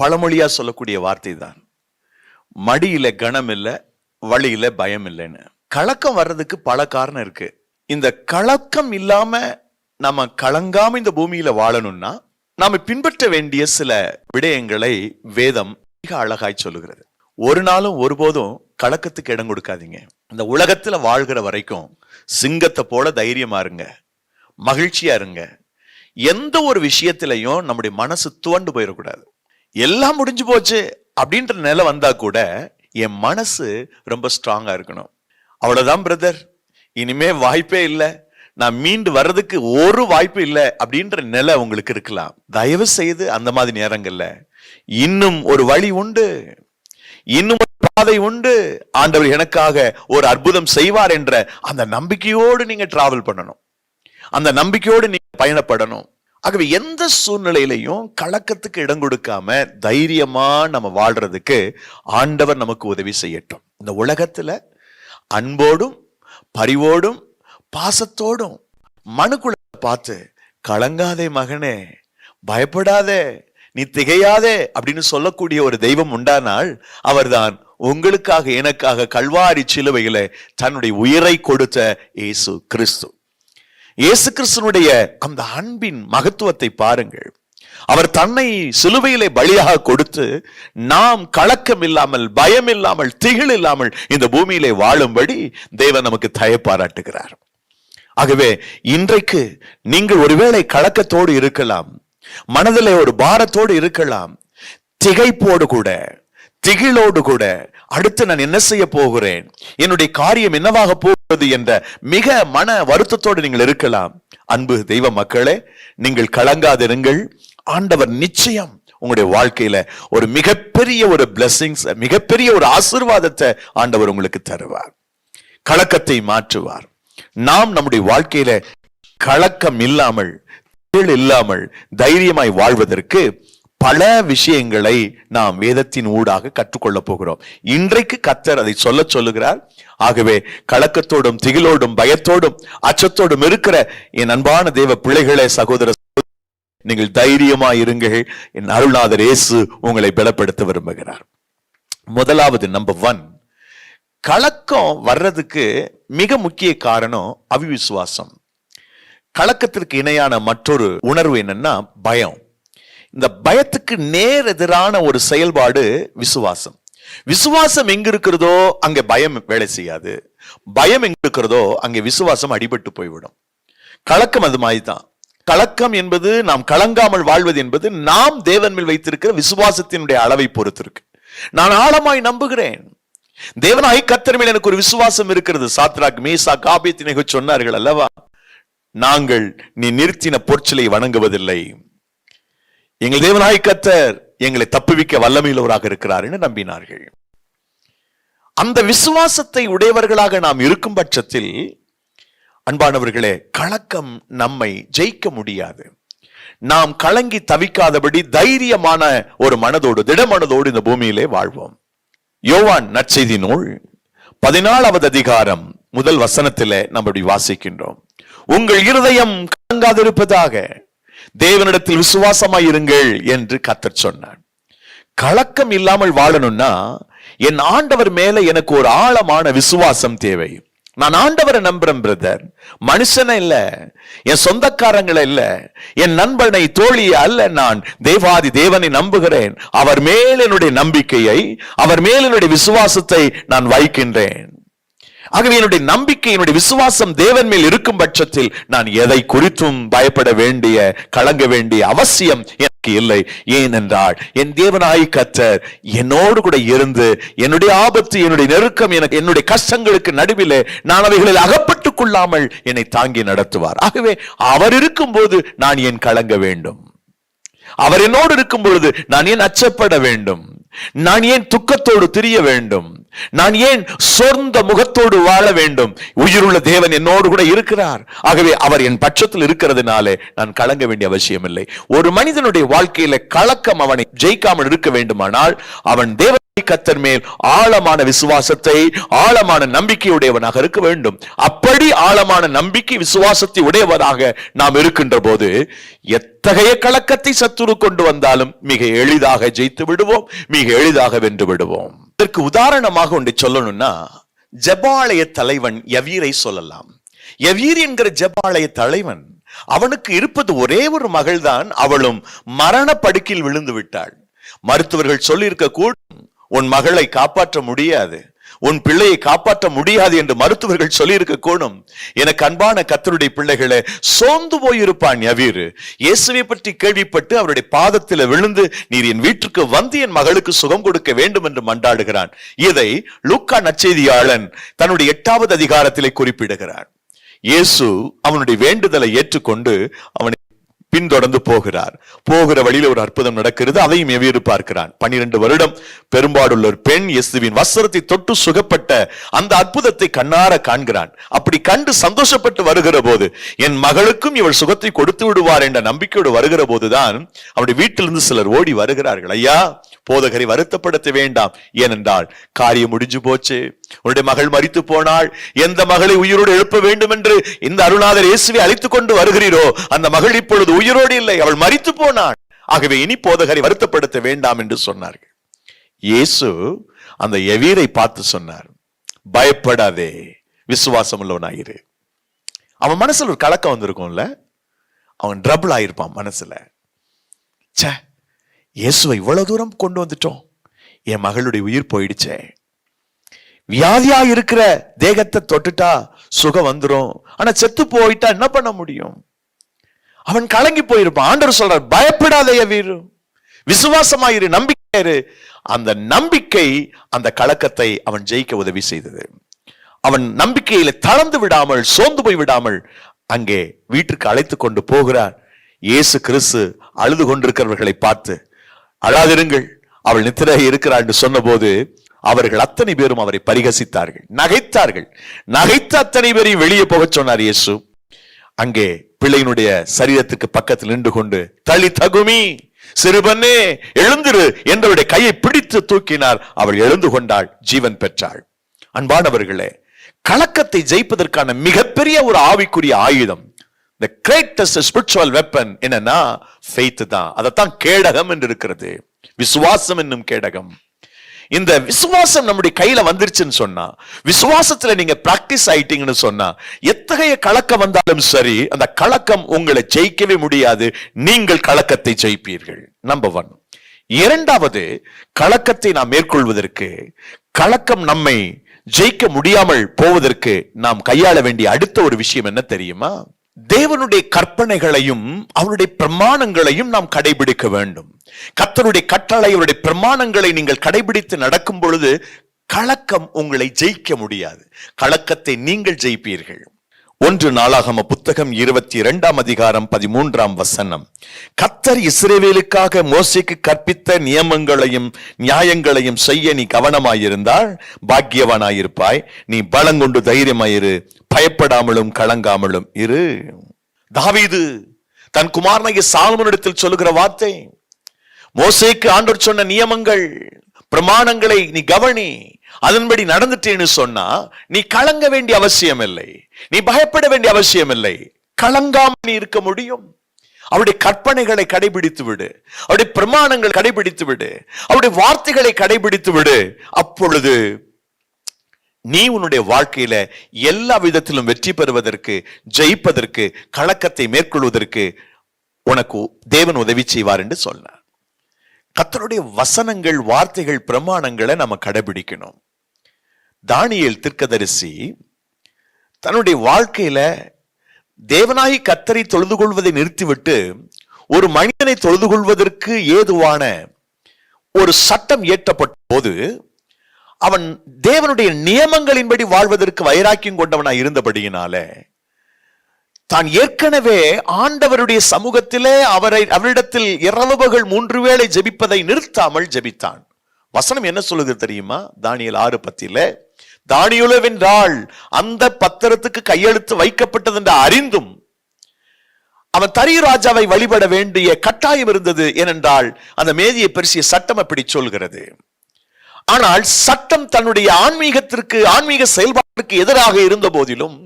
பழமொழியா சொல்லக்கூடிய வார்த்தை தான். மடியில கணம் இல்ல வழியில பயம் இல்லைன்னு கலக்கம் வர்றதுக்கு பல காரணம் இருக்கு. இந்த கலக்கம் இல்லாம நம்ம கலங்காம இந்த பூமியில வாழணும்னா நாம பின்பற்ற வேண்டிய சில விடயங்களை வேதம் மிக அழகாய் சொல்லுகிறது. ஒரு நாளும் ஒருபோதும் கலக்கத்துக்கு இடம் கொடுக்காதீங்க. இந்த உலகத்துல வாழ்கிற வரைக்கும் சிங்கத்தை போல தைரியமா இருங்க. மகிழ்ச்சியா இருங்க. எந்த ஒரு விஷயத்திலையும் நம்முடைய மனசு துவண்டு போயிடக்கூடாது. எல்லாம் முடிஞ்சு போச்சு அப்படின்ற நிலை வந்தா கூட என் மனசு ரொம்ப ஸ்ட்ராங்கா இருக்கணும். அவ்வளவுதான் பிரதர் இனிமே வாய்ப்பே இல்லை. நான் மீண்டு வர்றதுக்கு ஒரு வாய்ப்பு இல்லை அப்படின்ற நிலை உங்களுக்கு இருக்கலாம். தயவு செய்து அந்த மாதிரி நேரங்கள்ல இன்னும் ஒரு வழி உண்டு. இன்னும் ஒரு பாதை உண்டு. ஆண்டவர் எனக்காக ஒரு அற்புதம் செய்வார் என்ற அந்த நம்பிக்கையோடு நீங்க டிராவல் பண்ணணும். அந்த நம்பிக்கையோடு நீங்க பயணப்படணும். ஆகவே எந்த சூழ்நிலையிலையும் கலக்கத்துக்கு இடம் கொடுக்காம தைரியமா நம்ம வாழ்றதுக்கு ஆண்டவர் நமக்கு உதவி செய்யட்டும். இந்த உலகத்துல அன்போடும் பரிவோடும் பாசத்தோடும் மனுக்குள்ள பார்த்து கலங்காதே மகனே பயப்படாதே நீ திகையாதே அப்படின்னு சொல்லக்கூடிய ஒரு தெய்வம் உண்டானால் அவர்தான் உங்களுக்காக எனக்காக கல்வாரி சிலுவையில தன்னுடைய உயிரை கொடுத்த இயேசு கிறிஸ்து. இயேசு கிறிஸ்தனுடைய அந்த அன்பின் மகத்துவத்தை பாருங்கள். அவர் தன்னை சிலுவையிலே பலியாக கொடுத்து நாம் கலக்கம் இல்லாமல் பயம் இல்லாமல் திகில் இல்லாமல் இந்த பூமியிலே வாழும்படி தேவன் நமக்கு தயப்பாராட்டுகிறார். ஆகவே இன்றைக்கு நீங்கள் ஒருவேளை கலக்கத்தோடு இருக்கலாம் மனதிலே ஒரு பாரத்தோடு இருக்கலாம் திகைப்போடு கூட திகிலோடு கூட அடுத்து நான் என்ன செய்ய போகிறேன்? என்னுடைய காரியம் என்னவாக போ என்ற மிக மன வருத்தத்தோடு நீங்கள் இருக்கலாம். அன்பு தெய்வ மக்களே நீங்கள் கலங்காதிருங்கள். ஆண்டவர் நிச்சயம் உங்களுடைய வாழ்க்கையில ஒரு மிகப்பெரிய ஒரு பிளெஸிங்ஸ் மிகப்பெரிய ஒரு ஆசிர்வாதத்தை ஆண்டவர் உங்களுக்கு தருவார். கலக்கத்தை மாற்றுவார். நாம் நம்முடைய வாழ்க்கையில கலக்கம் இல்லாமல் இல்லாமல் தைரியமாய் வாழ்வதற்கு பல விஷயங்களை நாம் வேதத்தின் ஊடாக கற்றுக்கொள்ளப் போகிறோம். இன்றைக்கு கத்தர் அதை சொல்ல சொல்லுகிறார். ஆகவே கலக்கத்தோடும் திகிலோடும் பயத்தோடும் அச்சத்தோடும் இருக்கிற என் அன்பான தேவ பிள்ளைகளே சகோதர நீங்கள் தைரியமா இருங்கள். என் அருள்நாதர் இயேசு உங்களை பலப்படுத்த விரும்புகிறார். முதலாவது நம்பர் ஒன் கலக்கம் வர்றதுக்கு மிக முக்கிய காரணம் அவிவிசுவாசம். கலக்கத்திற்கு இணையான மற்றொரு உணர்வு என்னன்னா பயம். இந்த பயத்துக்கு நேர் எதிரான ஒரு செயல்பாடு விசுவாசம். விசுவாசம் எங்க இருக்கிறதோ அங்க பயம் வேலை செய்யாது. பயம் எங்க இருக்கிறதோ அங்கே விசுவாசம் அடிபட்டு போய்விடும். கலக்கம் அது மாதிரி தான். கலக்கம் என்பது நாம் கலங்காமல் வாழ்வது என்பது நாம் தேவன் மேல் வைத்திருக்கிற விசுவாசத்தினுடைய அளவை பொறுத்திருக்கு. நான் ஆழமாய் நம்புகிறேன். தேவனாய் கத்தர் மேல் எனக்கு ஒரு விசுவாசம் இருக்கிறது. சாத்ராக் மீசா காபியத்தினை சொன்னார்கள் அல்லவா? நாங்கள் நீ நிறுத்தின பொற்சிலை வணங்குவதில்லை. எங்கள் தேவனாய் கத்தர் எங்களை தப்புவிக்க வல்லமையுள்ளவராக இருக்கிறார் என்று நம்பினார்கள். அந்த விசுவாசத்தை உடையவர்களாக நாம் இருக்கும் பட்சத்தில் அன்பானவர்களே கலக்கம் நம்மை ஜெயிக்க முடியாது. நாம் கலங்கி தவிக்காதபடி தைரியமான ஒரு மனதோடு திடமனதோடு இந்த பூமியிலே வாழ்வோம். யோவான் நற்செய்தி நூல் பதினாலாவது அதிகாரம் முதல் வசனத்திலே நம்ம இப்படி வாசிக்கின்றோம். உங்கள் இருதயம் கலங்காதிருப்பதாக தேவனிடத்தில் விசுவாசமாய் இருங்கள் என்று கத்தர் சொன்னார். கலக்கம் இல்லாமல் வாழணும்னா என் ஆண்டவர் மேல எனக்கு ஒரு ஆழமான விசுவாசம் தேவை. நான் ஆண்டவரை நம்புறேன் பிரதர் மனுஷனை இல்ல என் சொந்தக்காரங்களை இல்ல என் நண்பனை தோழியை அல்ல நான். தேவாதி தேவனை நம்புகிறேன். அவர் மேல் என்னுடைய நம்பிக்கையை அவர் மேல் என்னுடைய விசுவாசத்தை நான் வைக்கின்றேன். ஆகவே என்னுடைய நம்பிக்கை என்னுடைய விசுவாசம் தேவன் மேல் இருக்கும் பட்சத்தில் நான் எதை குறித்தும் பயப்பட வேண்டிய கலங்க வேண்டிய அவசியம் எனக்கு இல்லை. ஏனென்றால் என் தேவனாய் கத்தர் என்னோடு கூட இருந்து என்னுடைய ஆபத்து என்னுடைய நெருக்கம் எனக்கு என்னுடைய கஷ்டங்களுக்கு நடுவிலே நான் அவைகளில் அகப்பட்டுக் கொள்ளாமல் என்னை தாங்கி நடத்துவார். ஆகவே அவர் இருக்கும்போது நான் ஏன் கலங்க வேண்டும்? அவர் என்னோடு இருக்கும் பொழுது நான் ஏன் அச்சப்பட வேண்டும்? நான் ஏன் துக்கத்தோடு திரிய வேண்டும்? நான் ஏன் சொர்ந்த முகத்தோடு வாழ வேண்டும்? உயிருள்ள தேவன் என்னோடு கூட இருக்கிறார். ஆகவே அவர் என் பட்சத்தில் இருக்கிறதுனாலே நான் கலங்க வேண்டிய அவசியம் இல்லை ஒரு மனிதனுடைய வாழ்க்கையில கலக்கம் அவனை ஜெயிக்காமல் இருக்க வேண்டுமானால் அவன் தேவ கத்தர் மேல் ஆழமான விசுவாசத்தை ஆழமான நம்பிக்கையுடையவனாக இருக்க வேண்டும். அப்படி ஆழமான நம்பிக்கை விசுவாசத்தை உடையவராக நாம் இருக்கின்ற போது எத்தகைய கலக்கத்தை சத்துரு கொண்டு வந்தாலும் மிக எளிதாக ஜெயித்து விடுவோம் மிக எளிதாக வென்று விடுவோம். இதற்கு உதாரணமாக ஒன்றை சொல்லணும்னா ஜபாலய தலைவன் யவீரை சொல்லலாம். யவீர் என்கிற ஜபாலய தலைவன் அவனுக்கு இருப்பது ஒரே ஒரு மகள்தான் அவளும் மரண படுக்கில் விழுந்து விட்டாள். மருத்துவர்கள் சொல்லியிருக்க கூடும் உன் மகளை காப்பாற்ற முடியாது. உன் பிள்ளையை காப்பாற்ற முடியாது என்று மருத்துவர்கள் சொல்லியிருக்க கூடும் எனக்கு அன்பான கத்தருடைய பிள்ளைகளை சோர்ந்து போயிருப்பான் யவீர். இயேசுவை பற்றி கேள்விப்பட்டு அவருடைய பாதத்தில் விழுந்து நீர் என் வீட்டுக்கு வந்து என் மகளுக்கு சுகம் கொடுக்க வேண்டும் என்று மண்டாடுகிறான். இதை லூக்கா நச்செய்தியாளன் தன்னுடைய எட்டாவது அதிகாரத்திலே குறிப்பிடுகிறான் இயேசு அவனுடைய வேண்டுதலை ஏற்றுக்கொண்டு அவனை பின்தொடர்ந்து போகிறார். போகிற வழியில ஒரு அற்புதம் நடக்கிறது. அதையும் எவ்வியரு பார்க்கிறான். பன்னிரண்டு வருடம் பெரும்பாடுள்ள ஒரு பெண் இயேசுவின் வஸ்திரத்தை தொட்டு சுகப்பட்ட அந்த அற்புதத்தை கண்ணார காண்கிறான். அப்படி கண்டு சந்தோஷப்பட்டு வருகிற போது என் மகளுக்கும் இவள் சுகத்தை கொடுத்து விடுவார் என்ற நம்பிக்கையோடு வருகிற போதுதான் அவருடைய வீட்டிலிருந்து சிலர் ஓடி வருகிறார்கள். ஐயா போதகரை வருத்தப்படுத்த வேண்டாம். ஏனென்றால் காரியம் முடிஞ்சு போச்சு. உன்னுடைய மகள் மறித்து போனாள். எந்த மகளை உயிரோடு எழுப்ப வேண்டும் என்று இந்த அருணாதர் இயேசுவை அழைத்துக் கொண்டு வருகிறீரோ அந்த மகள் இப்பொழுது உயிரோடு இல்லை. அவள் மறித்து போனாள். ஆகவே இனி போதகரை வருத்தப்படுத்த வேண்டாம் என்று சொன்னார்கள். இயேசு அந்த எவீரை பார்த்து சொன்னார் பயப்படாதே விசுவாசம் உள்ளவனாயிரு அவன் மனசுல ஒரு கலக்கம் வந்திருக்கும்ல. அவன் ட்ரபிள் ஆயிருப்பான் மனசுல. ச்சே இயேசுவை இவ்வளவு தூரம் கொண்டு வந்துட்டோம். என் மகளுடைய உயிர் போயிடுச்சே. வியாதியா இருக்கிற தேகத்தை தொட்டுட்டா சுகம் வந்துரும். ஆனா செத்து போயிட்டா என்ன பண்ண முடியும்? அவன் கலங்கி போயிருப்பான். ஆண்டவர் சொல்றார் பயப்படாதைய வீரு விசுவாசமாயிரு நம்பிக்கையாயிரு அந்த நம்பிக்கை அந்த கலக்கத்தை அவன் ஜெயிக்க உதவி செய்தது. அவன் நம்பிக்கையில தளர்ந்து விடாமல் சோர்ந்து போய் விடாமல் அங்கே வீட்டுக்கு அழைத்து கொண்டு போகிறார். இயேசு கிறிஸ்து அழுது கொண்டிருக்கிறவர்களை பார்த்து அழாதிருங்கள். அவள் நித்திரை இருக்கிறாள் என்று சொன்னபோது அவர்கள் அத்தனை பேரும் அவரை பரிகசித்தார்கள். நகைத்தார்கள். நகைத்த அத்தனை பேரையும் வெளியே போகச் சொன்னார் இயேசு. அங்கே பிள்ளையினுடைய சரீரத்துக்கு பக்கத்தில் நின்று கொண்டு தளி தகுமி சிறுபன்னே எழுந்திரு என்றவருடைய கையை பிடித்து தூக்கினார். அவள் எழுந்து கொண்டாள் ஜீவன் பெற்றாள். அன்பானவர்களே கலக்கத்தை ஜெயிப்பதற்கான மிகப்பெரிய ஒரு ஆவிக்குரிய ஆயுதம் த கிரேட்டஸ்ட் ஸ்பிரிச்சுவல் வெப்பன் என்னன்னா faith தான். அதைத்தான் கேடகம் என்று இருக்கிறது. விசுவாசம் என்னும் கேடகம். இந்த விசுவாசம் நம்முடைய கையில வந்துருச்சுன்னு சொன்னா விசுவாசத்துல நீங்க பிராக்டிஸ் ஆயிட்டீங்கன்னு சொன்னா எத்தகைய கலக்கம் வந்தாலும் சரி அந்த கலக்கம் உங்களை ஜெயிக்கவே முடியாது. நீங்கள் கலக்கத்தை ஜெயிப்பீர்கள். நம்பர் ஒன் இரண்டாவது கலக்கத்தை நாம் மேற்கொள்வதற்கு கலக்கம் நம்மை ஜெயிக்க முடியாமல் போவதற்கு நாம் கையாள வேண்டிய அடுத்த ஒரு விஷயம் என்ன தெரியுமா? தேவனுடைய கற்பனைகளையும் அவருடைய பிரமாணங்களையும் நாம் கடைபிடிக்க வேண்டும். கத்தருடைய கட்டளை அவருடைய பிரமாணங்களை நீங்கள் கடைபிடித்து நடக்கும் பொழுது கலக்கம் உங்களை ஜெயிக்க முடியாது. கலக்கத்தை நீங்கள் ஜெயிப்பீர்கள். ஒன்று நாளாகம புத்தகம் இருபத்தி இரண்டாம் அதிகாரம் பதிமூன்றாம் வசனம். கத்தர் இஸ்ரேவேலுக்காக மோசைக்கு கற்பித்த நியமங்களையும் நியாயங்களையும் செய்ய நீ கவனமாயிருந்தால் பாக்கியவானாயிருப்பாய். நீ பலங்கொண்டு தைரியமாயிரு பயப்படாமலும் கலங்காமலும் இரு. தாவீது தன் குமாரனைய சாலமனிடத்தில் சொல்லுகிற வார்த்தை மோசைக்கு ஆண்டோர் சொன்ன நியமங்கள் பிரமாணங்களை நீ கவனி அதன்படி நடந்துட்டேன்னு சொன்னா நீ கலங்க வேண்டிய அவசியம் இல்லை நீ பயப்பட வேண்டிய அவசியம் இல்லை கலங்காம நீ இருக்க முடியும். அவருடைய கற்பனைகளை கடைபிடித்து விடு. அவருடைய பிரமாணங்கள் கடைபிடித்து விடு. அவருடைய வார்த்தைகளை கடைபிடித்து விடு. அப்பொழுது நீ உன்னுடைய வாழ்க்கையில எல்லா விதத்திலும் வெற்றி பெறுவதற்கு ஜெயிப்பதற்கு கலக்கத்தை மேற்கொள்வதற்கு உனக்கு தேவன் உதவி செய்வார் என்று சொன்னார். கத்தருடைய வசனங்கள் வார்த்தைகள் பிரமாணங்களை நம்ம கடைபிடிக்கணும். தானியல் திருக்கதரிசி தன்னுடைய வாழ்க்கையில தேவனாகி கத்தரை தொழுது கொள்வதை நிறுத்திவிட்டு ஒரு மனிதனை தொழுது கொள்வதற்கு ஏதுவான ஒரு சட்டம் இயற்றப்பட்ட போது அவன் தேவனுடைய நியமங்களின்படி வாழ்வதற்கு வைராக்கியம் கொண்டவனாய் இருந்தபடியினால தான் ஏற்கனவே ஆண்டவருடைய சமூகத்திலே அவரை அவரிடத்தில் இரவுகள் மூன்று வேளை ஜெபிப்பதை நிறுத்தாமல் ஜெபித்தான். வசனம் என்ன சொல்லுது தெரியுமா? தானியல் ஆறு பத்தியில தானியுலவென்றால் அந்த பத்திரத்துக்கு கையெழுத்து வைக்கப்பட்டது என்று அறிந்தும் அவன் தரி ராஜாவை வழிபட வேண்டிய கட்டாயம் இருந்தது ஏனென்றால் அந்த மேதிய பெருசிய சட்டம் அப்படி சொல்கிறது. ஆனால் சட்டம் தன்னுடைய ஆன்மீகத்திற்கு ஆன்மீக செயல்பாட்டிற்கு எதிராக இருந்த போதிலும்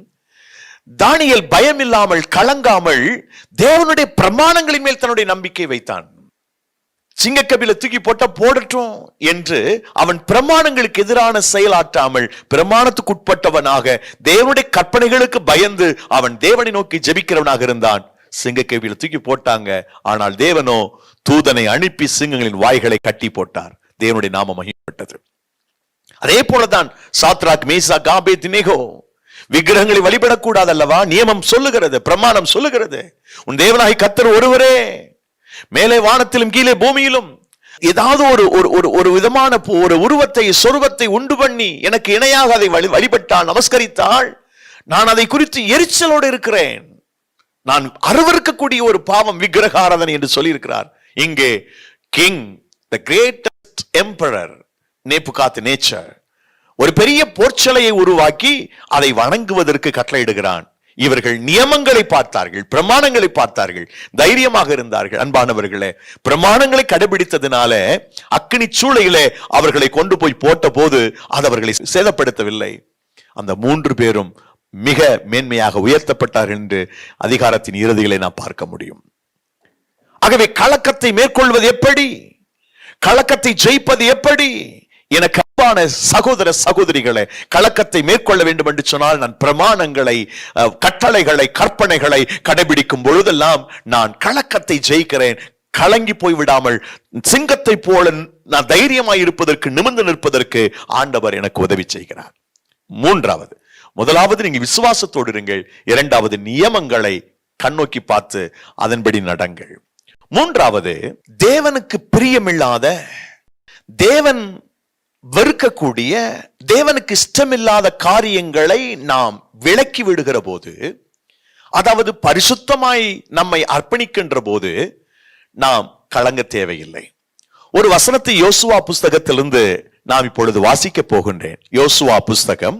தானியல் பயமில்லாமல் கலங்காமல் தேவனுடைய பிரமாணங்களின் மேல் தன்னுடைய நம்பிக்கை வைத்தான். சிங்கக்கபில தூக்கி போட்ட போடட்டும் என்று அவன் பிரமாணங்களுக்கு எதிரான செயலாற்றாமல் பிரமாணத்துக்குட்பட்டவனாக தேவனுடைய கற்பனைகளுக்கு பயந்து அவன் தேவனை நோக்கி ஜெபிக்கிறவனாக இருந்தான். சிங்கக்கபில தூக்கி போட்டாங்க. ஆனால் தேவனோ தூதனை அனுப்பி சிங்கங்களின் வாய்களை கட்டி போட்டார். தேவனுடைய நாம மகிமைப்பட்டது. அதே போலதான் சாத்ராக் மேசா காபே தினேகோ விக்கிரகங்களை வழிபடக்கூடாது அல்லவா நியமம் சொல்லுகிறது பிரமாணம் சொல்லுகிறது. உன் தேவனாகி கத்தர் ஒருவரே. மேலே வானத்திலும் கீழே பூமியிலும் ஏதாவது ஒரு ஒரு ஒரு விதமான ஒரு உருவத்தை சொருவத்தை உண்டு பண்ணி எனக்கு இணையாக அதை வழி வழிபட்டால் நமஸ்கரித்தால் நான் அதை குறித்து எரிச்சலோடு இருக்கிறேன். நான் அருவருக்கக்கூடிய ஒரு பாவம் விக்கிரக என்று சொல்லியிருக்கிறார். இங்கே king the greatest emperor Nebuchadnezzar ஒரு பெரிய போர்ச்சலையை உருவாக்கி அதை வணங்குவதற்கு கட்டளையிடுகிறான். இவர்கள் நியமங்களை பார்த்தார்கள் பிரமாணங்களை பார்த்தார்கள் தைரியமாக இருந்தார்கள். அன்பானவர்களே பிரமாணங்களை கடைபிடித்ததினால அக்கினி சூளையிலே அவர்களை கொண்டு போய் போட்ட போது அது அவர்களை சேதப்படுத்தவில்லை. அந்த மூன்று பேரும் மிக மேன்மையாக உயர்த்தப்பட்டார்கள் என்று அதிகாரத்தின் இறுதிகளை நாம் பார்க்க முடியும். ஆகவே கலக்கத்தை மேற்கொள்வது எப்படி? கலக்கத்தை ஜெயிப்பது எப்படி? எனக்கு அன்பான சகோதர சகோதரிகளை கலக்கத்தை மேற்கொள்ள வேண்டும் என்று சொன்னால் நான் பிரமாணங்களை கட்டளைகளை கற்பனைகளை கடைபிடிக்கும் பொழுதெல்லாம் நான் கலக்கத்தை ஜெயிக்கிறேன். கலங்கி போய் விடாமல் சிங்கத்தை போல நான் தைரியமாய் இருப்பதற்கு நிமிர்ந்து நிற்பதற்கு ஆண்டவர் எனக்கு உதவி செய்கிறார். மூன்றாவது முதலாவது நீங்க விசுவாசத்தோடு இருங்கள். இரண்டாவது நியமங்களை கண்ணோக்கி பார்த்து அதன்படி நடங்கள். மூன்றாவது தேவனுக்கு பிரியமில்லாத தேவன் வெறுக்கக்கூடிய தேவனுக்கு இஷ்டமில்லாத காரியங்களை நாம் விளக்கி விடுகிற போது அதாவது பரிசுத்தமாய் நம்மை அர்ப்பணிக்கின்ற போது நாம் கலங்க தேவையில்லை. ஒரு வசனத்தை யோசுவா புஸ்தகத்திலிருந்து நாம் இப்பொழுது வாசிக்க போகின்றேன். யோசுவா புஸ்தகம்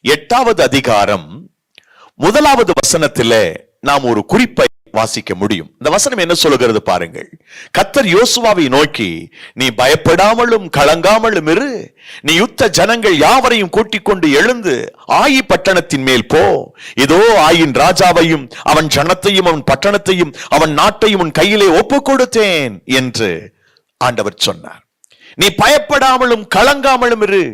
எட்டாவது அதிகாரம் முதலாவது வசனத்திலே நாம் ஒரு குறிப்பை வாசிக்க முடியும். இந்த வசனம் என்ன சொல்லுகிறது பாருங்கள். கத்தர் யோசுவாவை நோக்கி நீ பயப்படாமலும் கலங்காமலும் இரு. நீ யுத்த ஜனங்கள் யாவரையும் கூட்டிக் கொண்டு எழுந்து ஆயி பட்டணத்தின் மேல் போ. இதோ ஆயின் ராஜாவையும் அவன் ஜனத்தையும் அவன் பட்டணத்தையும் அவன் நாட்டையும் உன் கையிலே ஒப்பு கொடுத்தேன் என்று ஆண்டவர் சொன்னார். நீ பயப்படாமலும் கலங்காமலும் இரு.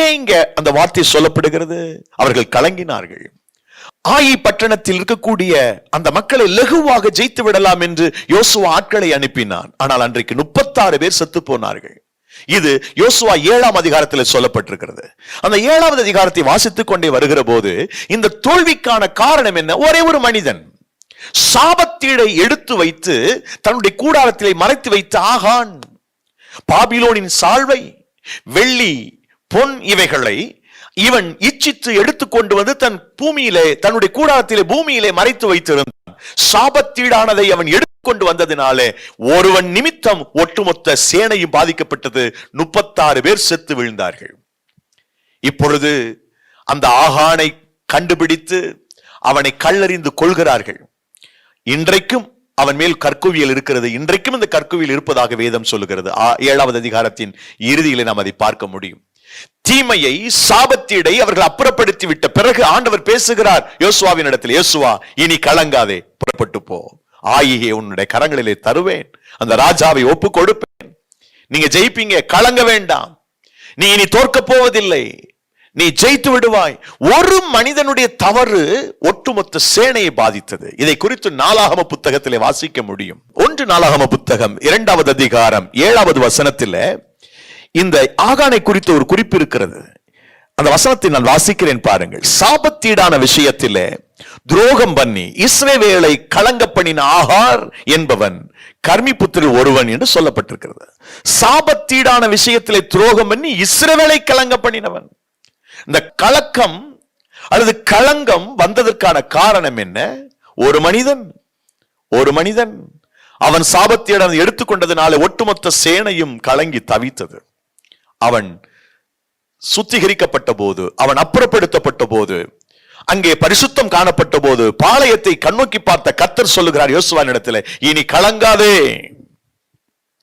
ஏன் இங்க அந்த வார்த்தை சொல்லப்படுகிறது? அவர்கள் கலங்கினார்கள். ஆயி பட்டணத்தில் இருக்கக்கூடிய அந்த மக்களை லகுவாக ஜெயித்து விடலாம் என்று யோசுவா ஆட்களை அனுப்பினான். ஆனால் அன்றைக்கு முப்பத்தாறு பேர் செத்து போனார்கள். இது யோசுவா ஏழாம் அதிகாரத்தில் சொல்லப்பட்டிருக்கிறது. அந்த ஏழாவது அதிகாரத்தை வாசித்துக் கொண்டே வருகிற போது இந்த தோல்விக்கான காரணம் என்ன? ஒரே ஒரு மனிதன். சாபத்தீடை எடுத்து வைத்து தன்னுடைய கூடாரத்திலே மறைத்து வைத்த ஆகான். பாபிலோனின் சால்வை வெள்ளி பொன் இவைகளை இவன் இச்சித்து எடுத்துக்கொண்டு வந்து தன் பூமியிலே தன்னுடைய கூடாரத்திலே பூமியிலே மறைத்து வைத்திருந்தான். சாபத்தீடானதை அவன் எடுத்துக்கொண்டு வந்ததினாலே ஒருவன் நிமித்தம் ஒட்டுமொத்த சேனையும் பாதிக்கப்பட்டது. முப்பத்தாறு பேர் செத்து விழுந்தார்கள். இப்பொழுது அந்த ஆகானை கண்டுபிடித்து அவனை கல்லறிந்து கொள்கிறார்கள். இன்றைக்கும் அவன் மேல் கற்குவியல் இருக்கிறது. இன்றைக்கும் இந்த கற்குவியல் இருப்பதாக வேதம் சொல்லுகிறது. ஏழாவது அதிகாரத்தின் இறுதியிலே நாம் அதை பார்க்க முடியும். தீமையை சாபத்தீடை அவர்கள் அப்புறப்படுத்தி விட்ட பிறகு ஆண்டவர் பேசுகிறார் யோசுவாவின் இடத்தில் யோசுவா இனி கலங்காதே புறப்பட்டு போ ஆயியை உன்னுடைய கரங்களிலே தருவேன். அந்த ராஜாவை ஒப்பு கொடுப்பேன் நீங்க ஜெயிப்பீங்க கலங்க வேண்டாம். நீ இனி தோற்க போவதில்லை. நீ ஜெயித்து விடுவாய். ஒரு மனிதனுடைய தவறு ஒட்டுமொத்த சேனையை பாதித்தது. இதை குறித்து நாலாகம புத்தகத்திலே வாசிக்க முடியும். ஒன்று நாலாகம புத்தகம் இரண்டாவது அதிகாரம் ஏழாவது வசனத்திலே இந்த ஆகானை குறித்த ஒரு குறிப்பு இருக்கிறது. அந்த வசனத்தை நான் வாசிக்கிறேன் பாருங்கள். சாபத்தீடான விஷயத்திலே துரோகம் பண்ணி இஸ்ரேவேலை கலங்க பண்ணின ஆகார் என்பவன் கர்மிபுத்திரில் ஒருவன் என்று சொல்லப்பட்டிருக்கிறது. சாபத்தீடான விஷயத்திலே துரோகம் பண்ணி இஸ்ரேவேலை கலங்க பண்ணினவன் இந்த கலக்கம் அல்லது களங்கம் வந்ததற்கான காரணம் என்ன? ஒரு மனிதன் ஒரு மனிதன். அவன் சாபத்தியிடம் எடுத்துக்கொண்டதுனால ஒட்டுமொத்த சேனையும் கலங்கி தவித்தது. அவன் சுத்திகரிக்கப்பட்ட போது அவன் அப்புறப்படுத்தப்பட்ட போது அங்கே பரிசுத்தம் காணப்பட்ட போது பாளையத்தை கண்ணோக்கி பார்த்த கத்தர் சொல்லுகிறார் யோசுவான் இடத்துல இனி கலங்காதே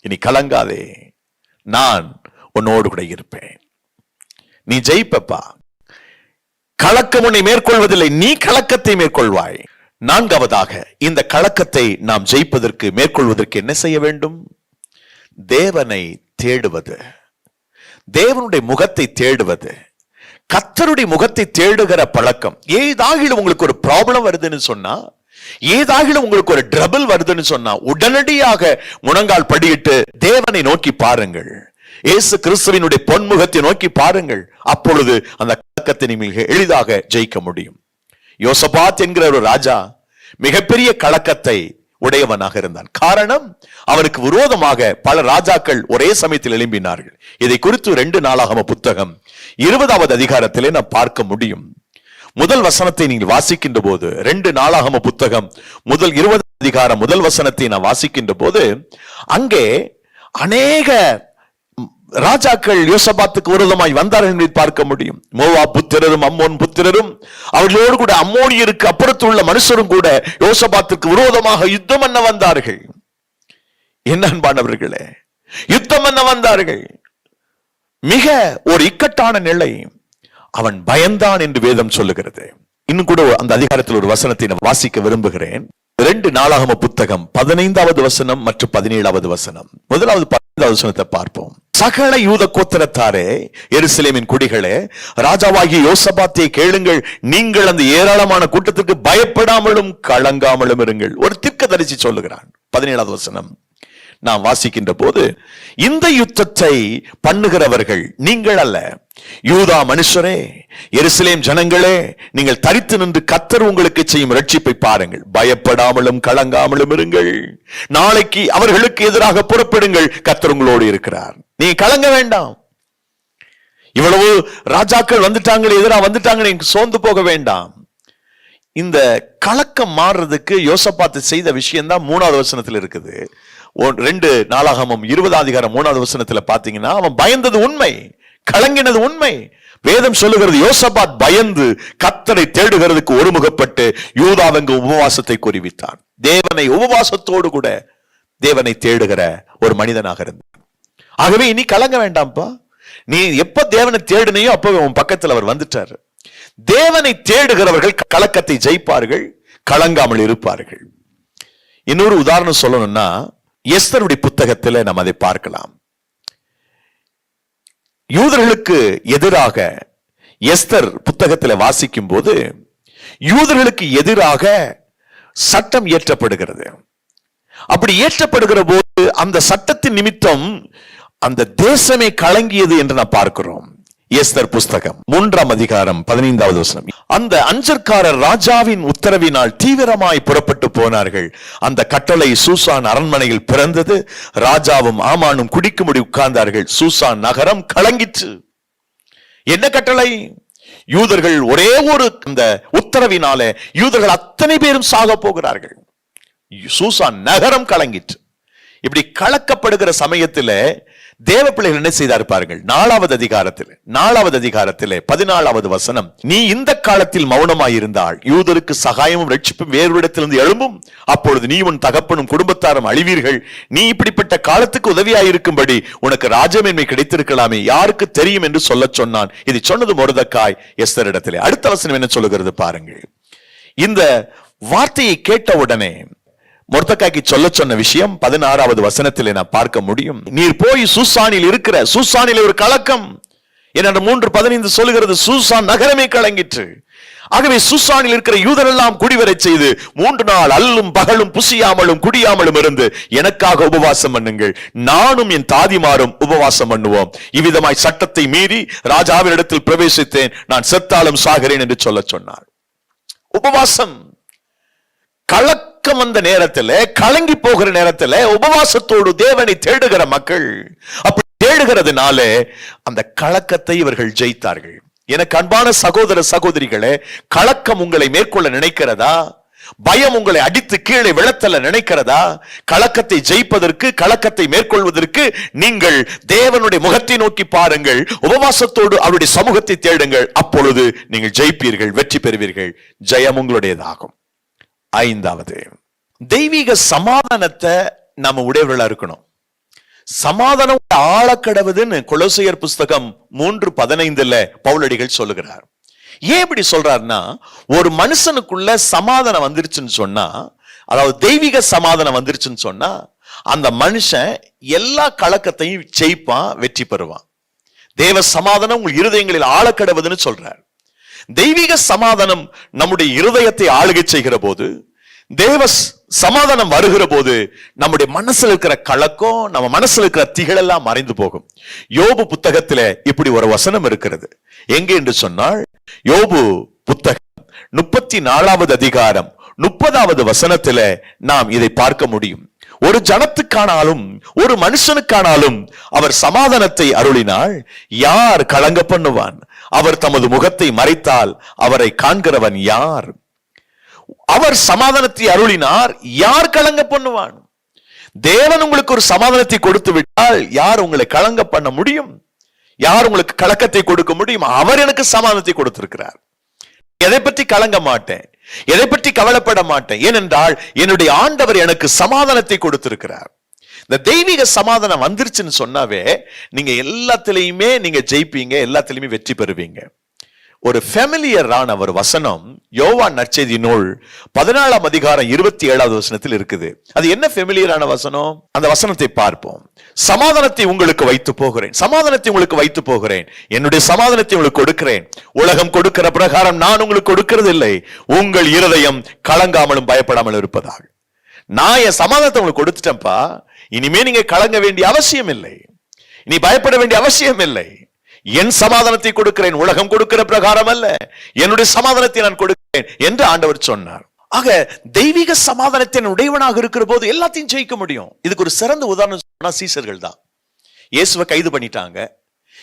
இனி கலங்காதே நான் உன்னோடு கூட இருப்பேன். நீ ஜெயிப்பப்பா. கலக்கம் உன்னை மேற்கொள்வதில்லை நீ கலக்கத்தை மேற்கொள்வாய். நான்காவதாக இந்த கலக்கத்தை நாம் ஜெயிப்பதற்கு மேற்கொள்வதற்கு என்ன செய்ய வேண்டும்? தேவனை தேடுவது. தேவனுடைய முகத்தை தேடுவது கத்தருடைய முகத்தை தேடுகிற பழக்கம். ஏதாகிலும் உங்களுக்கு ஒரு ப்ராப்ளம் வருதுன்னு சொன்னா ஏதாகிலும் உங்களுக்கு ஒரு ட்ரபிள் வருதுன்னு சொன்னா உடனடியாக முழங்கால் படியிட்டு தேவனை நோக்கி பாருங்கள். இயேசு கிறிஸ்துவினுடைய பொன்முகத்தை நோக்கி பாருங்கள். அப்பொழுது அந்த கலக்கத்தை மிக எளிதாக ஜெயிக்க முடியும். யோசபாத் என்கிற ஒரு ராஜா மிகப்பெரிய கலக்கத்தை உடையவனாக இருந்தான். காரணம் அவனுக்கு விரோதமாக பல ராஜாக்கள் ஒரே சமயத்தில் எழும்பினார்கள். இதை குறித்து ரெண்டு நாளாகம புத்தகம். இருபதாவது அதிகாரத்திலே நாம் பார்க்க முடியும். முதல் வசனத்தை நீங்கள் வாசிக்கின்ற போது ரெண்டு நாளாகம புத்தகம் முதல் இருபது அதிகாரம் முதல் வசனத்தை நான் வாசிக்கின்ற போது அங்கே அநேக ராஜாக்கள் யோசபாத்துக்கு விரோதமாய் வந்தார்கள் என்பதை பார்க்க முடியும். மோவா புத்திரரும் அம்மோன் புத்திரரும் அவர்களோடு கூட அம்மோனியருக்கு அப்புறத்தில் உள்ள மனுஷரும் கூட யோசபாத்துக்கு விரோதமாக யுத்தம் பண்ண வந்தார்கள். என்ன அன்பானவர்களே யுத்தம் பண்ண வந்தார்கள். மிக ஒரு இக்கட்டான நிலை. அவன் பயந்தான் என்று வேதம் சொல்லுகிறது. இன்னும் கூட அந்த அதிகாரத்தில் ஒரு வசனத்தை நான் வாசிக்க விரும்புகிறேன். ரெண்டு நாளாகம புத்தகம் பதினைந்தாவது வசனம் மற்றும் பதினேழாவது வசனம். முதலாவது பதினைந்தாவது வசனத்தை பார்ப்போம். சகல யூத கோத்திரத்தாரே எருசலேமின் குடிகளே ராஜாவாகிய யோசபாத்தியை கேளுங்கள். நீங்கள் அந்த ஏராளமான கூட்டத்திற்கு பயப்படாமலும் கலங்காமலும் இருங்கள். ஒரு தீர்க்கதரிசி சொல்லுகிறான். பதினேழாவது வசனம். நாம் வாசிக்கின்ற போது இந்த யுத்தத்தை பண்ணுகிறவர்கள் நீங்கள் அல்ல. யூதா மனுஷரே எருசலேம் ஜனங்களே நீங்கள் தரித்து நின்று கத்தர் உங்களுக்கு செய்யும் ரட்சிப்பை பாருங்கள். பயப்படாமலும் கலங்காமலும் இருங்கள். நாளைக்கு அவர்களுக்கு எதிராக புறப்படுங்கள். கத்தர் உங்களோடு இருக்கிறார். நீ கலங்க வேண்டாம். இவ்வளவு ராஜாக்கள் வந்துட்டாங்களே எதிராக வந்துட்டாங்களே சோர்ந்து போக வேண்டாம். இந்த கலக்கம் மாறுறதுக்கு யோசப்பாத்து செய்த விஷயம் தான் மூணாவது வசனத்தில் இருக்குது. ஒன்- ரெண்டு நாளாகமும் இருபதாம் அதிகாரம் மூணாவது வசனத்தில் பாத்தீங்கன்னா அவன் பயந்தது உண்மை கலங்கினது உண்மை. வேதம் சொல்லுகிறது யோசபாத் பயந்து கத்தனை தேடுகிறதுக்கு ஒருமுகப்பட்டு யூதாவங்க உபவாசத்தை குறிவித்தான் தேவனை உபவாசத்தோடு கூட தேவனை தேடுகிற ஒரு மனிதனாக இருந்தான். ஆகவே இனி கலங்க வேண்டாம்ப்பா. நீ எப்ப தேவனை தேடுனையோ அப்ப உன் பக்கத்தில் அவர் வந்துட்டார். தேவனை தேடுகிறவர்கள் கலக்கத்தை ஜெயிப்பார்கள் கலங்காமல் இருப்பார்கள். இன்னொரு உதாரணம் சொல்லணும்னா எஸ்தருடைய புத்தகத்தில் நாம் அதை பார்க்கலாம். யூதர்களுக்கு எதிராக எஸ்தர் புத்தகத்தில் வாசிக்கும் போது யூதர்களுக்கு எதிராக சட்டம் இயற்றப்படுகிறது. அப்படி இயற்றப்படுகிற போது அந்த சட்டத்தின் நிமித்தம் அந்த தேசமே கலங்கியது என்று நான் பார்க்கிறோம். எஸ்தர் புஸ்தகம் மூன்றாம் அதிகாரம் பதினைந்தாவது வசனம். அந்த அஞ்சற்காரர் ராஜாவின் உத்தரவினால் தீவிரமாய் புறப்பட்டு போனார்கள். அந்த கட்டளை சூசான் அரண்மனையில் பிறந்தது. ராஜாவும் ஆமானும் குடிக்கும்படி உட்கார்ந்தார்கள். சூசான் நகரம் கலங்கிற்று. என்ன கட்டளை? யூதர்கள் ஒரே ஒரு அந்த உத்தரவினால யூதர்கள் அத்தனை பேரும் சாக போகிறார்கள். சூசான் நகரம் கலங்கிற்று. இப்படி கலக்கப்படுகிற சமயத்துல தேவ பிள்ளைகள் என்ன செய்தார் பாருங்கள். நாலாவது அதிகாரத்தில் நாலாவது அதிகாரத்திலே பதினாலாவது வசனம். நீ இந்த காலத்தில் மௌனமாயிருந்தால் யூதருக்கு சகாயமும் ரட்சிப்பும் வேறு எழும்பும். அப்பொழுது நீ உன் தகப்பனும் குடும்பத்தாரும் அழிவீர்கள். நீ இப்படிப்பட்ட காலத்துக்கு உதவியாயிருக்கும்படி உனக்கு ராஜமேன்மை கிடைத்திருக்கலாமே. யாருக்கு தெரியும் என்று சொல்ல சொன்னான். இதை சொன்னது மொருதக்காய் எஸ்தரிடத்திலே. அடுத்த வசனம் என்ன சொல்லுகிறது பாருங்கள். இந்த வார்த்தையை கேட்ட உடனே மொர்தக்காய்க்கு சொல்ல சொன்ன விஷயம் பதினாறாவது வசனத்தில் நான் பார்க்க முடியும். நீர் போய் சூசானில் இருக்கிற சூசானில் ஒரு கலக்கம். என்ற மூன்று பதினைந்து சொல்லுகிறது சூசான் நகரமே கலங்கிற்று. ஆகவே சூசானில் இருக்கிற யூதரெல்லாம் குடிவரச் செய்து மூன்று நாள் அல்லும் பகலும் புசியாமலும் குடியாமலும் இருந்து எனக்காக உபவாசம் பண்ணுங்கள். நானும் என் தாதிமாரும் உபவாசம் பண்ணுவோம். இவ்விதமாய் சட்டத்தை மீறி ராஜாவினிடத்தில் பிரவேசித்தேன். நான் செத்தாலும் சாகிறேன் என்று சொல்ல சொன்னார். உபவாசம். கலக்கம் வந்த நேரத்தில் கலங்கி போகிற நேரத்தில் உபவாசத்தோடு தேவனை தேடுகிற மக்கள் அப்படி தேடுகிறதுனால அந்த கலக்கத்தை இவர்கள் ஜெயித்தார்கள். எனக்கு அன்பான சகோதர சகோதரிகளே கலக்கம் உங்களை மேற்கொள்ள நினைக்கிறதா? பயம் உங்களை அடித்து கீழே விழத்தல நினைக்கிறதா? கலக்கத்தை ஜெயிப்பதற்கு கலக்கத்தை மேற்கொள்வதற்கு நீங்கள் தேவனுடைய முகத்தை நோக்கி பாருங்கள் உபவாசத்தோடு அவருடைய சமூகத்தை தேடுங்கள் அப்பொழுது நீங்கள் ஜெயிப்பீர்கள் வெற்றி பெறுவீர்கள். ஜெயம் உங்களுடையதாகும். ஐந்தாவது. தெய்வீக சமாதானத்தை நம்ம உடையவர்களா இருக்கணும். சமாதானம் ஆழக்கடவுதுன்னு கொலோசையர் புஸ்தகம் மூன்று பதினைந்துல பவுலடிகள் சொல்லுகிறார். ஏன் இப்படி சொல்றாருன்னா ஒரு மனுஷனுக்குள்ள சமாதானம் வந்துருச்சுன்னு சொன்னா அதாவது தெய்வீக சமாதானம் வந்துருச்சுன்னு சொன்னா அந்த மனுஷன் எல்லா கலக்கத்தையும் ஜெயிப்பான் வெற்றி பெறுவான். தேவ சமாதானம் உங்கள் இருதயங்களில் ஆழக்கடவுதுன்னு சொல்றார். தெய்வீக சமாதானம் நம்முடைய இருதயத்தை ஆளுகை செய்கிற போது தேவ சமாதானம் வருகிற போது நம்முடைய மனசுல இருக்கிற கலக்கம் நம்ம மனசுல இருக்கிற திகழெல்லாம் மறைந்து போகும். யோபு புத்தகத்துல இப்படி ஒரு வசனம் இருக்கிறது. எங்கே என்று சொன்னால் யோபு புத்தகம் முப்பத்தி நாலாவது அதிகாரம் முப்பதாவது வசனத்துல நாம் இதை பார்க்க முடியும். ஒரு ஜனத்துக்கானாலும் ஒரு மனுஷனுக்கானாலும் அவர் சமாதானத்தை அருளினால் யார் கலங்க பண்ணுவான்? அவர் தமது முகத்தை மறைத்தால் அவரை காண்கிறவன் யார்? அவர் சமாதானத்தை அருளினார் யார் கலங்க பண்ணுவான்? தேவன் உங்களுக்கு ஒரு சமாதானத்தை கொடுத்து விட்டால் யார் உங்களை கலங்க பண்ண முடியும்? யார் உங்களுக்கு கலக்கத்தை கொடுக்க முடியும்? அவர் எனக்கு சமாதானத்தை கொடுத்திருக்கிறார். எதை பற்றி கலங்க மாட்டேன்? எதை பற்றி கவலைப்பட மாட்டேன்? ஏனென்றால் என்னுடைய ஆண்டவர் எனக்கு சமாதானத்தை கொடுத்திருக்கிறார். இந்த தெய்வீக சமாதானம் வந்துருச்சுன்னு சொன்னாவே நீங்க எல்லாத்திலையுமே நீங்க ஜெயிப்பீங்க எல்லாத்திலையுமே வெற்றி பெறுவீங்க. ஒரு ஃபெமிலியரான ஒரு வசனம் யோவான் நற்செய்தி நூல் பதினாலாம் அதிகாரம் இருபத்தி ஏழாவது வசனத்தில் இருக்குது. அது என்ன ஃபெமிலியரான வசனம்? அந்த வசனத்தை பார்ப்போம். சமாதானத்தை உங்களுக்கு வைத்து போகிறேன். சமாதானத்தை உங்களுக்கு வைத்து போகிறேன். என்னுடைய சமாதானத்தை உங்களுக்கு கொடுக்கிறேன். உலகம் கொடுக்கிற பிரகாரம் நான் உங்களுக்கு கொடுக்கிறது இல்லை உங்கள் இருதயம் கலங்காமலும் பயப்படாமலும் இருப்பதால். நான் என் சமாதானத்தை உங்களுக்கு கொடுத்துட்டேன்ப்பா. இனிமே நீங்க கலங்க வேண்டிய அவசியம் இல்லை நீ பயப்பட வேண்டிய அவசியம் இல்லை என் சமாதானத்தை கொடுக்கிறேன் உலகம் கொடுக்கிற பிரகாரம் அல்ல. என்னுடைய சமாதானத்தை நான் கொடுக்கிறேன் என்று ஆண்டவர் சொன்னார். ஆக தெய்வீக சமாதானத்தின் உடையவனாக இருக்கிற போது எல்லாத்தையும் ஜெயிக்க முடியும். இதுக்கு ஒரு சிறந்த உதாரணம் சொன்னா சீசர்கள் தான். இயேசுவை கைது பண்ணிட்டாங்க.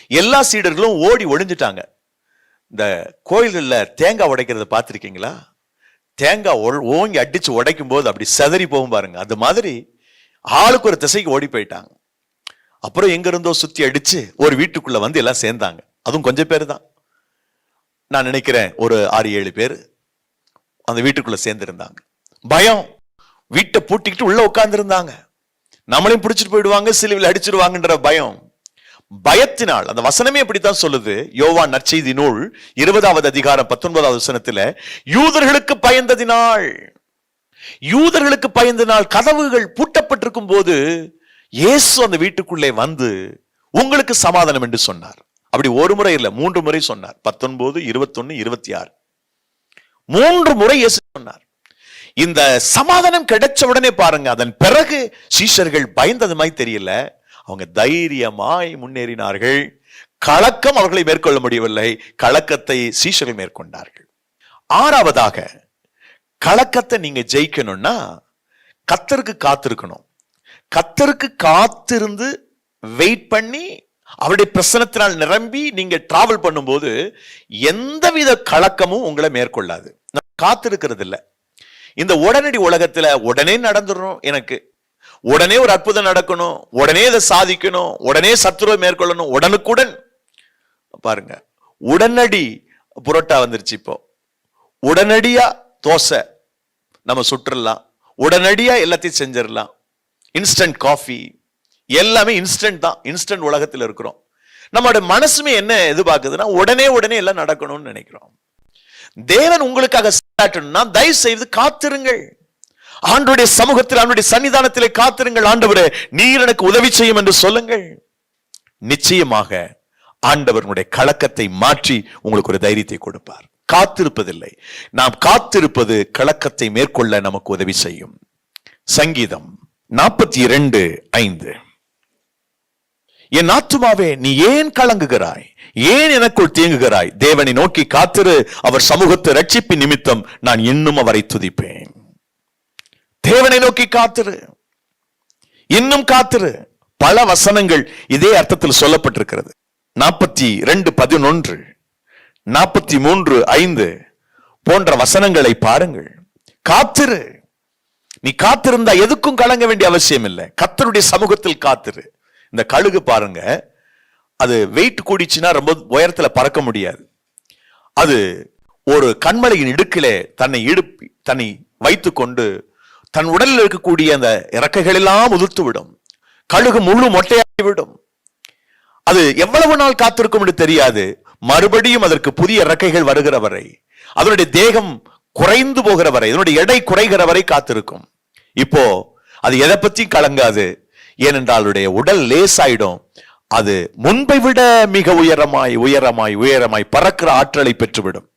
எல்லா சீடர்களும் ஓடி ஒளிஞ்சிட்டாங்க. இந்த கோயில்கள்ல தேங்காய் உடைக்கிறத பார்த்திருக்கீங்களா? தேங்காய் ஒ- ஓங்கி அடிச்சு உடைக்கும் போது அப்படி செதறி போகும் பாருங்க. அது மாதிரி ஆளுக்கு ஒரு திசைக்கு ஓடி போயிட்டாங்க. அப்புறம் எங்க இருந்தோ சுத்தி அடிச்சு ஒரு வீட்டுக்குள்ள வந்து எல்லாம் சேர்ந்தாங்க. அதுவும் கொஞ்சம் பேர் தான் நான் நினைக்கிறேன் ஒரு ஆறு ஏழு பேர் அந்த வீட்டுக்குள்ள சேர்ந்திருந்தாங்க. பயம். வீட்டை பூட்டிக்கிட்டு உள்ள உட்கார்ந்து இருந்தாங்க நம்மளையும் பிடிச்சிட்டு போயிடுவாங்க சிலுவில் அடிச்சிருவாங்கன்ற பயம். பயத்தினால் அந்த வசனமே அப்படித்தான் சொல்லுது. யோவா நற்செய்தி நூல் இருபதாவது அதிகாரம் பத்தொன்பதாவது வசனத்துல யூதர்களுக்கு பயந்ததினால் யூதர்களுக்கு பயந்ததினால் கதவுகள் பூட்டப்பட்டிருக்கும் போது இயேசு அந்த வீட்டுக்குள்ளே வந்து உங்களுக்கு சமாதானம் என்று சொன்னார். அப்படி ஒரு முறை இல்லை மூன்று முறை சொன்னார். பத்தொன்பது இருபத்தொன்னு இருபத்தி ஆறு மூன்று முறை இயேசு சொன்னார். இந்த சமாதானம் கிடைச்ச உடனே பாருங்க அதன் பிறகு சீஷர்கள் பயந்தது மாதிரி தெரியல. அவங்க தைரியமாய் முன்னேறினார்கள். கலக்கம் அவர்களை மேற்கொள்ள முடியவில்லை. கலக்கத்தை சீஷர்கள் மேற்கொண்டார்கள். ஆறாவதாக கலக்கத்தை நீங்க ஜெயிக்கணும்னா கத்தருக்கு காத்திருக்கணும். கத்தருக்கு காத்திருந்து வெயிட் பண்ணி அவருடைய பிரசனத்தினால் நிரம்பி நீங்க டிராவல் பண்ணும்போது எந்தவித கலக்கமும் உங்களை மேற்கொள்ளாது. நான் காத்திருக்கிறது இல்லை இந்த உடனடி உலகத்துல உடனே நடந்துடணும் எனக்கு. உடனே ஒரு அற்புதம் நடக்கணும். உடனே இதை சாதிக்கணும். உடனே சத்துருவை மேற்கொள்ளணும். உடனுக்குடன். பாருங்க. உடனடி புரோட்டா வந்துருச்சு இப்போ. உடனடியா தோசை நம்ம சுட்டுறலாம். உடனடியா எல்லாத்தையும் செஞ்சிடலாம். இன்ஸ்டன்ட் காஃபி எல்லாமே இன்ஸ்டன்ட் தான். இன்ஸ்டன்ட் உலகத்தில் இருக்கிறோம். நம்மளோட மனசுமே என்ன எதிர்பார்க்குதுன்னா உடனே உடனே எல்லாம் நடக்கணும்னு நினைக்கிறோம். தேவன் உங்களுக்காக செயலாற்றணும்னா தயவு செய்து காத்திருங்கள். ஆண்டுடைய சமூகத்தில் ஆண்டுடைய சன்னிதானத்திலே காத்திருங்கள். ஆண்டவரே நீர் எனக்கு உதவி செய்யும் என்று சொல்லுங்கள். நிச்சயமாக ஆண்டவருடைய கலக்கத்தை மாற்றி உங்களுக்கு ஒரு தைரியத்தை கொடுப்பார். காத்திருப்பதில்லை. நாம் காத்திருப்பது கலக்கத்தை மேற்கொள்ள நமக்கு உதவி செய்யும். சங்கீதம். நாற்பத்தி இரண்டு ஐந்து. என் ஆத்துமாவே நீ ஏன் கலங்குகிறாய்? ஏன் எனக்குள் தீங்குகிறாய்? தேவனை நோக்கி காத்திரு அவர் சமூகத்தை ரட்சிப்பின் நிமித்தம் நான் இன்னும் அவரை துதிப்பேன். தேவனை நோக்கி காத்திரு இன்னும் காத்திரு. பல வசனங்கள் இதே அர்த்தத்தில் சொல்லப்பட்டிருக்கிறது. நாற்பத்தி ரெண்டு பதினொன்று நாற்பத்தி மூன்று ஐந்து போன்ற வசனங்களை பாருங்கள். காத்திரு நீ காத்திருந்தா எதுக்கும் கலங்க வேண்டிய அவசியம் இல்லை. கத்தருடைய சமூகத்தில் காத்திரு. இந்த கழுகு பாருங்க. அது வெயிட் கூடிச்சுன்னா ரொம்ப உயரத்துல பறக்க முடியாது. அது ஒரு கண்மலையின் இடுக்கிலே தன்னை இடுப்பி தன்னை வைத்துக்கொண்டு தன் உடலில் இருக்கக்கூடிய அந்த இறக்கைகள் எல்லாம் உதிர்த்து விடும் கழுகு முழு மொட்டையாகி விடும் அது எவ்வளவு நாள் காத்திருக்கும் என்று தெரியாது. மறுபடியும் அதற்கு புதிய இறக்கைகள் வருகிற வரை அதனுடைய தேகம் குறைந்து போகிற வரை இதனுடைய எடை குறைகிற வரை காத்திருக்கும். இப்போ அது எதை பற்றியும் கலங்காது. ஏனென்றால் அதனுடைய உடல் லேசாயிடும். அது முன்பை விட மிக உயரமாய் உயரமாய் உயரமாய் பறக்கிற ஆற்றலை பெற்றுவிடும்.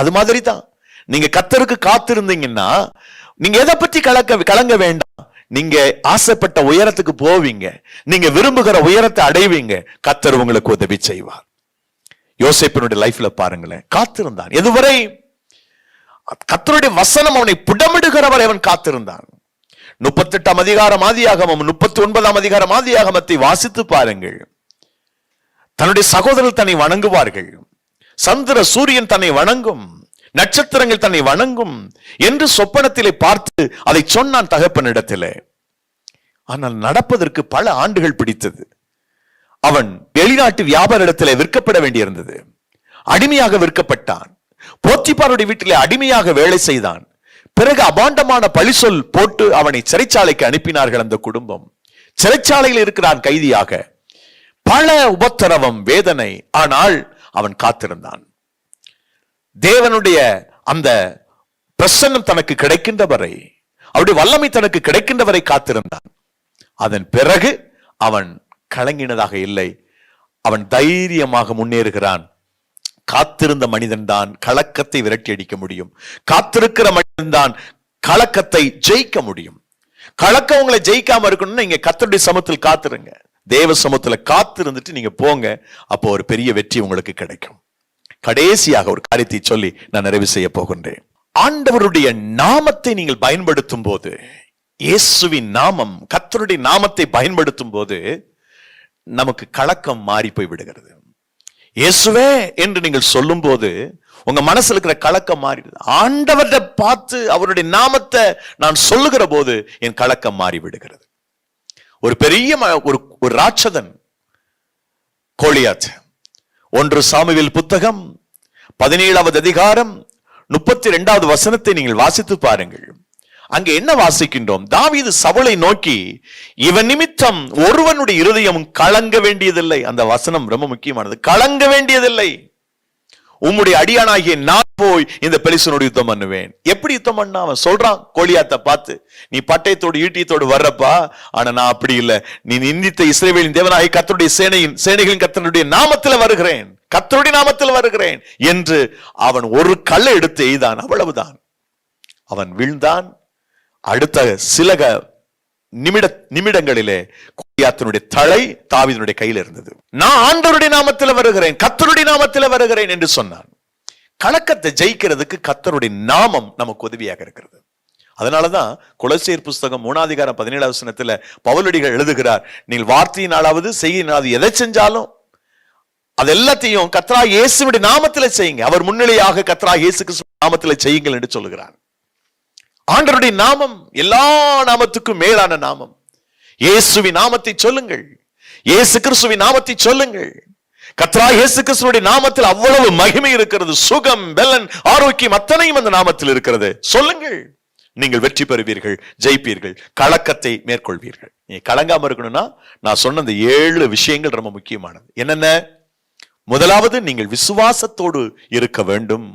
அது மாதிரி தான் நீங்க கத்தருக்கு காத்திருந்தீங்கன்னா நீங்க எதை பற்றி கலக்க கலங்க வேண்டாம். நீங்க ஆசைப்பட்ட உயரத்துக்கு போவீங்க. நீங்க விரும்புகிற உயரத்தை அடைவீங்க. கத்தர் உங்களுக்கு உதவி செய்வார். யோசிப்பினுடைய லைஃப்ல பாருங்களேன். காத்திருந்தான். எதுவரை? கத்தருடைய வசனம் அவனை புடமிடுகிறவரை அவன் காத்திருந்தான். முப்பத்தெட்டாம் அதிகாரம் ஆதியாகமம் முப்பத்தி ஒன்பதாம் அதிகாரம் ஆதியாகமத்தை வாசித்து பாருங்கள். தன்னுடைய சகோதரர் தன்னை வணங்குவார்கள். சந்திர சூரியன் தன்னை வணங்கும். நட்சத்திரங்கள் தன்னை வணங்கும். என்று சொப்பனத்திலே பார்த்து அதை சொன்னான் தகப்பனிடத்திலே. ஆனால் நடப்பதற்கு பல ஆண்டுகள் பிடித்தது. அவன் வெளிநாட்டு வியாபார இடத்திலே விற்கப்பட வேண்டியிருந்தது. அடிமையாக விற்கப்பட்டான். போத்திப்பாருடைய வீட்டிலே அடிமையாக வேலை செய்தான். பிறகு அபாண்டமான பழிசொல் போட்டு அவனை சிறைச்சாலைக்கு அனுப்பினார்கள் அந்த குடும்பம். சிறைச்சாலையில் இருக்கிறான் கைதியாக. பல உபத்திரவம் வேதனை. ஆனால் அவன் காத்திருந்தான். தேவனுடைய அந்த பிரசன்னம் தனக்கு கிடைக்கின்ற வரை அவருடைய வல்லமை தனக்கு கிடைக்கின்ற வரை காத்திருந்தான். அதன் பிறகு அவன் கலங்கினதாக இல்லை. அவன் தைரியமாக முன்னேறுகிறான். காத்திருந்த மனிதன்தான் கலக்கத்தை விரட்டி அடிக்க முடியும். காத்திருக்கிற மனிதன்தான் கலக்கத்தை ஜெயிக்க முடியும். கலக்கம் உங்களை ஜெயிக்காம இருக்கணும்னா நீங்க கத்தருடைய சமத்தில் காத்துருங்க. தேவ சமத்துல காத்திருந்துட்டு நீங்க போங்க. அப்போ ஒரு பெரிய வெற்றி உங்களுக்கு கிடைக்கும். கடைசியாக ஒரு காரியத்தை சொல்லி நான் நிறைவு செய்ய போகின்றேன். ஆண்டவருடைய நாமத்தை நீங்கள் பயன்படுத்தும் போது இயேசுவின் நாமம் கத்தருடைய நாமத்தை பயன்படுத்தும் போது நமக்கு கலக்கம் மாறி போய் விடுகிறது. இயேசுவே என்று நீங்கள் சொல்லும் போது உங்க மனசுல இருக்கிற கலக்கம் மாறிடுது. ஆண்டவரை பார்த்து அவருடைய நாமத்தை நான் சொல்லுகிற போது என் கலக்கம் மாறி விடுகிறது ஒரு பெரிய ஒரு ஒரு ராட்சதன் கோழியாத் ஒன்று சாமுவில் புத்தகம் பதினேழாவது அதிகாரம் முப்பத்தி ரெண்டாவது வசனத்தை நீங்கள் வாசித்து பாருங்கள். அங்கே என்ன வாசிக்கின்றோம்? தாவீது சவுளை நோக்கி இவன் நிமித்தம் ஒருவனுடைய இருதயம் கலங்க வேண்டியதில்லை. அந்த வசனம் ரொம்ப முக்கியமானது. கலங்க வேண்டியதில்லை. உம்முடைய அடியானாகிய நான் போய் இந்த பெலிசனோடு யுத்தம் பண்ணுவேன். எப்படி யுத்தம் பண்ண? அவன் சொல்றான் கோழியாத்த பார்த்து நீ பட்டயத்தோடு ஈட்டியத்தோடு வர்றப்பா? ஆனா நான் அப்படி இல்ல. நீ நிந்தித்த இஸ்ரேவேலின் தேவனாகி கத்தருடைய சேனையின் சேனைகளின் கத்தனுடைய நாமத்தில் வருகிறேன். கத்தருடைய நாமத்தில் வருகிறேன். என்று அவன் ஒரு கல்லை எடுத்து எய்தான். அவ்வளவுதான். அவன் வீழ்ந்தான். அடுத்த சில நிமிட நிமிடங்களிலே கோலியாத்தினுடைய தலை தாவிதனுடைய கையில் இருந்தது. நான் ஆண்டவருடைய நாமத்தில் வருகிறேன் கத்தருடைய நாமத்தில் வருகிறேன் என்று சொன்னான். கலக்கத்தை ஜெயிக்கிறதுக்கு கத்தருடைய நாமம் நமக்கு உதவியாக இருக்கிறது. அதனாலதான் குலசேர் புஸ்தகம் மூணாதிகாரம் பதினேழாவது வசனத்துல பவுலடிகள் எழுதுகிறார் நீங்கள் வார்த்தையினாலாவது செய்யினாவது எதை செஞ்சாலும் அது எல்லாத்தையும் கத்ரா இயேசுடைய நாமத்தில் செய்யுங்க. அவர் முன்னிலையாக கத்ரா இயேசுக்கு நாமத்தில் செய்யுங்கள் என்று சொல்லுகிறார். ஆண்டருடைய நாமம் எல்லா நாமத்துக்கும் மேலான நாமம். இயேசுவி நாமத்தை சொல்லுங்கள். இயேசு கிறிஸ்துவி நாமத்தை சொல்லுங்கள். கத்ரா இயேசு கிறிஸ்துவுடைய நாமத்தில் அவ்வளவு மகிமை இருக்கிறது. சுகம் பெலன் ஆரோக்கியம் அத்தனையும் அந்த நாமத்தில் இருக்கிறது. சொல்லுங்கள். நீங்கள் வெற்றி பெறுவீர்கள் ஜெயிப்பீர்கள் கலக்கத்தை மேற்கொள்வீர்கள். நீ கலங்காம இருக்கணும்னா நான் சொன்ன அந்த ஏழு விஷயங்கள் ரொம்ப முக்கியமானது. என்னென்ன? முதலாவது நீங்கள் விசுவாசத்தோடு இருக்க வேண்டும்.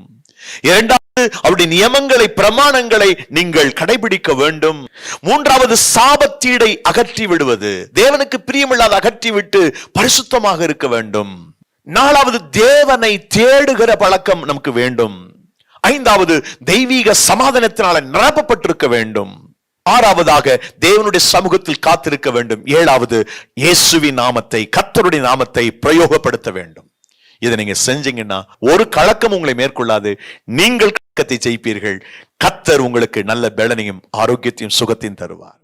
இரண்டாவது அவருடைய நியமங்களை பிரமாணங்களை நீங்கள் கடைபிடிக்க வேண்டும். மூன்றாவது சாபத்தீடை அகற்றி விடுவது. தேவனுக்கு பிரியமில்லாத அகற்றி விட்டு பரிசுத்தமாக இருக்க வேண்டும். நாலாவது தேவனை தேடுகிற பழக்கம் நமக்கு வேண்டும். ஐந்தாவது தெய்வீக சமாதானத்தினால நிரப்பப்பட்டிருக்க வேண்டும். ஆறாவதாக தேவனுடைய சமூகத்தில் காத்திருக்க வேண்டும். ஏழாவது இயேசுவின் நாமத்தை கர்த்தருடைய நாமத்தை பிரயோகப்படுத்த வேண்டும். இதை நீங்க செஞ்சீங்கன்னா ஒரு கலக்கம் உங்களை மேற்கொள்ளாது. நீங்கள் கலக்கத்தை ஜெயிப்பீர்கள். கத்தர் உங்களுக்கு நல்ல பலனையும் ஆரோக்கியத்தையும் சுகத்தையும் தருவார்.